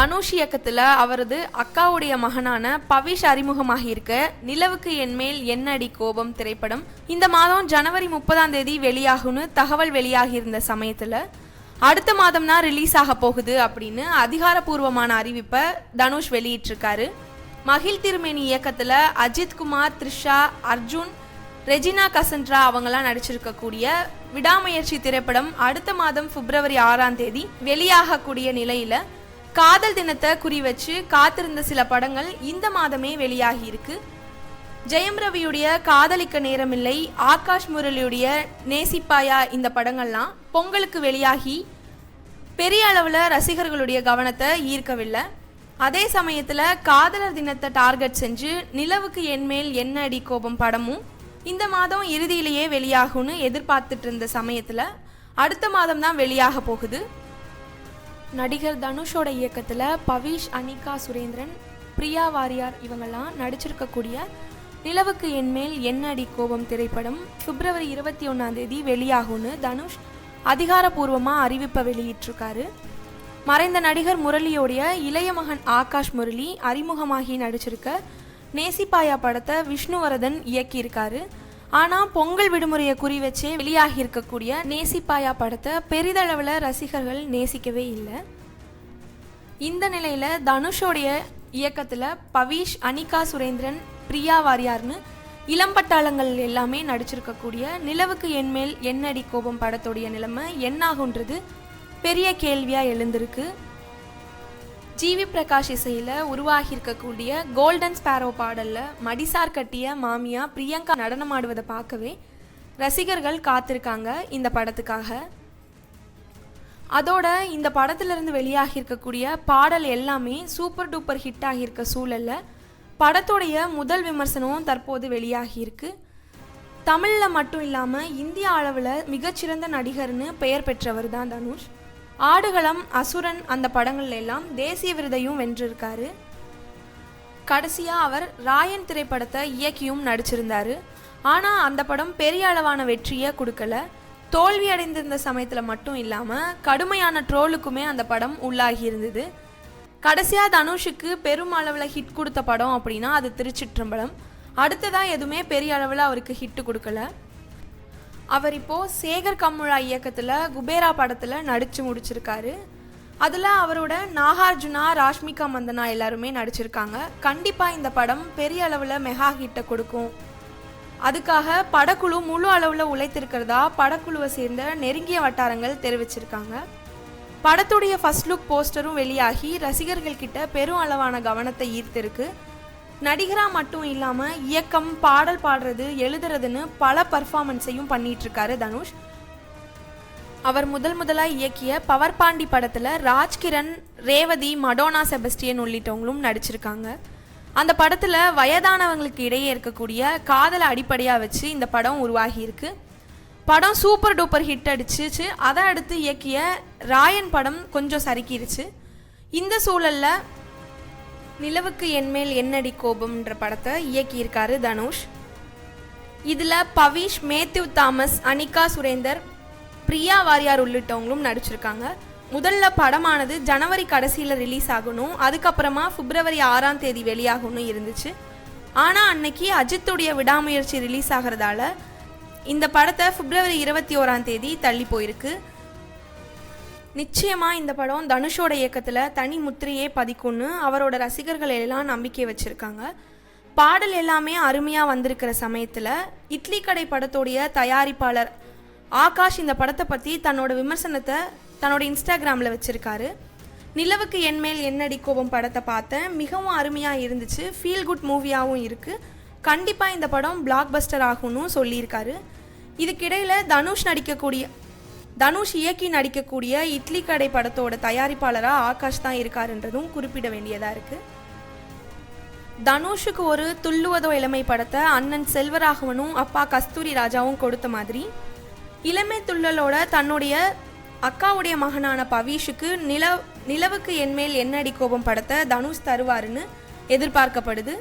தனுஷ் இயக்கத்தில் அவரது அக்காவுடைய மகனான பவிஷ் அறிமுகமாகியிருக்க. நிலவுக்கு என்மேல் என்ன அடி கோபம் திரைப்படம். இந்த மாதம் ஜனவரி முப்பதாம் தேதி வெளியாகும்னு தகவல் வெளியாகியிருந்த சமயத்தில் அடுத்த மாதம்னா ரிலீஸ் ஆக போகுது அப்படின்னு அதிகாரப்பூர்வமான அறிவிப்பை தனுஷ் வெளியிட்டிருக்காரு. மகிழ் திருமேனி இயக்கத்தில் அஜித் குமார் த்ரிஷா அர்ஜுன் ரெஜினா கசன்ட்ரா அவங்களாம் நடிச்சிருக்கக்கூடிய விடாமுயற்சி திரைப்படம் அடுத்த மாதம் பிப்ரவரி ஆறாம் தேதி வெளியாகக்கூடிய நிலையில் காதல் தினத்தை குறி வச்சு காத்திருந்த சில படங்கள் இந்த மாதமே வெளியாகி இருக்கு ஜெயம் ரவியுடைய காதலிக்க நேரமில்லை ஆகாஷ் முரளியுடைய நேசிப்பாயா இந்த படங்கள்லாம் பொங்கலுக்கு வெளியாகி பெரிய அளவில் ரசிகர்களுடைய கவனத்தை ஈர்க்கவில்லை. அதே சமயத்தில் காதலர் தினத்தை டார்கெட் செஞ்சு நிலவுக்கு என்மேல் என்ன அடி கோபம் படமும் இந்த மாதம் இறுதியிலேயே வெளியாகும்னு எதிர்பார்த்துட்டு இருந்த சமயத்தில் அடுத்த மாதம் தான் வெளியாக போகுது. நடிகர் தனுஷோட இயக்கத்தில் பவிஷ் அனிகா சுரேந்திரன் பிரியா வாரியார் இவங்கெல்லாம் நடிச்சிருக்கக்கூடிய நிலவுக்கு என்மேல் என்ன அடி கோபம் திரைப்படம் பிப்ரவரி இருபத்தி ஒன்றாம் தேதி வெளியாகும்னு தனுஷ் அதிகாரப்பூர்வமாக அறிவிப்பை வெளியிட்டிருக்காரு. மறைந்த நடிகர் முரளியோடைய இளைய மகன் ஆகாஷ் முரளி அறிமுகமாகி நடிச்சிருக்க நேசிப்பாயா படத்தை விஷ்ணுவரதன் இயக்கியிருக்காரு. ஆனால் பொங்கல் விடுமுறையை குறி வச்சே வெளியாகி இருக்கக்கூடிய நேசிப்பாயா படத்தை பெரிதளவில் ரசிகர்கள் நேசிக்கவே இல்லை. இந்த நிலையில் தனுஷோடைய இயக்கத்தில் பவிஷ் அனிகா சுரேந்திரன் பிரியா வாரியார்னு இளம்பட்டாளங்கள் எல்லாமே நடிச்சிருக்கக்கூடிய நிலவுக்கு என்மேல் என்னடி கோபம் படத்துடைய நிலைமை என்னாகுன்றது பெரிய கேள்வியாக எழுந்திருக்கு. ஜிவி பிரகாஷ் இசையில் உருவாகியிருக்கக்கூடிய கோல்டன் ஸ்பேரோ பாடலில் மடிசார் கட்டிய மாமியா பிரியங்கா நடனமாடுவதை பார்க்கவே ரசிகர்கள் காத்திருக்காங்க இந்த படத்துக்காக. அதோட இந்த படத்திலிருந்து வெளியாகி இருக்கக்கூடிய பாடல் எல்லாமே சூப்பர் டூப்பர் ஹிட் ஆகியிருக்க சூழலில் படத்துடைய முதல் விமர்சனமும் தற்போது வெளியாகியிருக்கு. தமிழில் மட்டும் இல்லாமல் இந்திய அளவில் மிகச்சிறந்த நடிகர்னு பெயர் பெற்றவர் தான் தனுஷ். ஆடுகளம் அசுரன் அந்த படங்கள்ல எல்லாம் தேசிய விருதையும் வென்றிருக்காரு. கடைசியாக அவர் ராயன் திரைப்படத்தை இயக்கியும் நடிச்சிருந்தாரு. ஆனால் அந்த படம் பெரிய அளவான வெற்றியை கொடுக்கல. தோல்வி அடைந்திருந்த சமயத்தில் மட்டும் இல்லாமல் கடுமையான ட்ரோலுக்குமே அந்த படம் உள்ளாகி இருந்தது. கடைசியாக தனுஷுக்கு பெரும் அளவில் ஹிட் கொடுத்த படம் அப்படின்னா அது திருச்சிற்றம்பலம். அடுத்ததாக எதுவுமே பெரிய அளவில் அவருக்கு ஹிட்டு கொடுக்கல. அவர் இப்போது சேகர் கம்முழா இயக்கத்தில் குபேரா படத்தில் நடித்து முடிச்சிருக்காரு. அதில் அவரோட நாகார்ஜுனா ராஷ்மிகா மந்தனா எல்லாருமே நடிச்சிருக்காங்க. கண்டிப்பாக இந்த படம் பெரிய அளவில் மெகா ஹிட்டை கொடுக்கும். அதுக்காக படக்குழு முழு அளவில் உழைத்திருக்கிறதா படக்குழுவை சேர்ந்த நெருங்கிய வட்டாரங்கள் தெரிவிச்சிருக்காங்க. படத்துடைய ஃபர்ஸ்ட் லுக் போஸ்டரும் வெளியாகி ரசிகர்கள் கிட்ட பெரும் அளவான கவனத்தை ஈர்த்திருக்கு. நடிகரா மட்டும் இல்லாமல் இயக்கம் பாடல் பாடுறது எழுதுறதுன்னு பல பர்ஃபார்மன்ஸையும் பண்ணிட்டு இருக்காரு தனுஷ். அவர் முதல் முதலாக இயக்கிய பவர் பாண்டி படத்தில் ராஜ்கிரண் ரேவதி மடோனா செபஸ்டியன் உள்ளிட்டவங்களும் நடிச்சிருக்காங்க. அந்த படத்தில் வயதானவங்களுக்கு இடையே இருக்கக்கூடிய காதலை அடிப்படையாக வச்சு இந்த படம் உருவாகியிருக்கு. படம் சூப்பர் டூப்பர் ஹிட் அடிச்சிச்சு. அதை அடுத்து இயக்கிய ராயன் படம் கொஞ்சம் சறுக்கிருச்சு. இந்த சூழலில் நிலவுக்கு என்மேல் என்னடி கோபம்ன்ற படத்தை இயக்கியிருக்காரு தனுஷ். இதில் பவிஷ் மேத்யூ தாமஸ் அனிகா சுரேந்தர் பிரியா வாரியார் உள்ளிட்டவங்களும் நடிச்சிருக்காங்க. முதல்ல படமானது ஜனவரி கடைசியில் ரிலீஸ் ஆகணும். அதுக்கப்புறமா பிப்ரவரி ஆறாம் தேதி வெளியாகணும் இருந்துச்சு. ஆனால் அன்னைக்கு அஜித்துடைய விடாமுயற்சி ரிலீஸ் ஆகிறதால இந்த படத்தை பிப்ரவரி இருபத்தி ஓராம் தேதி தள்ளி போயிருக்கு. நிச்சயமாக இந்த படம் தனுஷோட இயக்கத்தில் தனி முத்திரையே பதிக்கும்னு அவரோட ரசிகர்கள் எல்லாம் நம்பிக்கை வச்சுருக்காங்க. பாடல் எல்லாமே அருமையாக வந்திருக்கிற சமயத்தில் இட்லி கடை படத்தோடைய தயாரிப்பாளர் ஆகாஷ் இந்த படத்தை பற்றி தன்னோட விமர்சனத்தை தன்னோட இன்ஸ்டாகிராமில் வச்சுருக்காரு. நிலவுக்கு என்மேல் என்னடி கோபம் படத்தை பார்த்தேன். மிகவும் அருமையாக இருந்துச்சு. ஃபீல் குட் மூவியாகவும் இருக்குது கண்டிப்பாக இந்த படம் பிளாக் பஸ்டர் ஆகும்னு சொல்லியிருக்காரு. இதுக்கிடையில் தனுஷ் நடிக்கக்கூடிய தனுஷ் இயக்கி நடிக்கக்கூடிய இட்லி கடை படத்தோட தயாரிப்பாளராக ஆகாஷ் தான் இருக்காருன்றதும் குறிப்பிட வேண்டியதாக இருக்குது தனுஷுக்கு ஒரு துள்ளுவதோ இளமை படத்தை அண்ணன் செல்வராகவனும் அப்பா கஸ்தூரி ராஜாவும் கொடுத்த மாதிரி. இளமை துள்ளலோட தன்னுடைய அக்காவுடைய மகனான பவீஷுக்கு நில நிலவுக்கு என்மேல் என்னடி கோபம் படத்தை தனுஷ் தருவாருன்னு எதிர்பார்க்கப்படுது.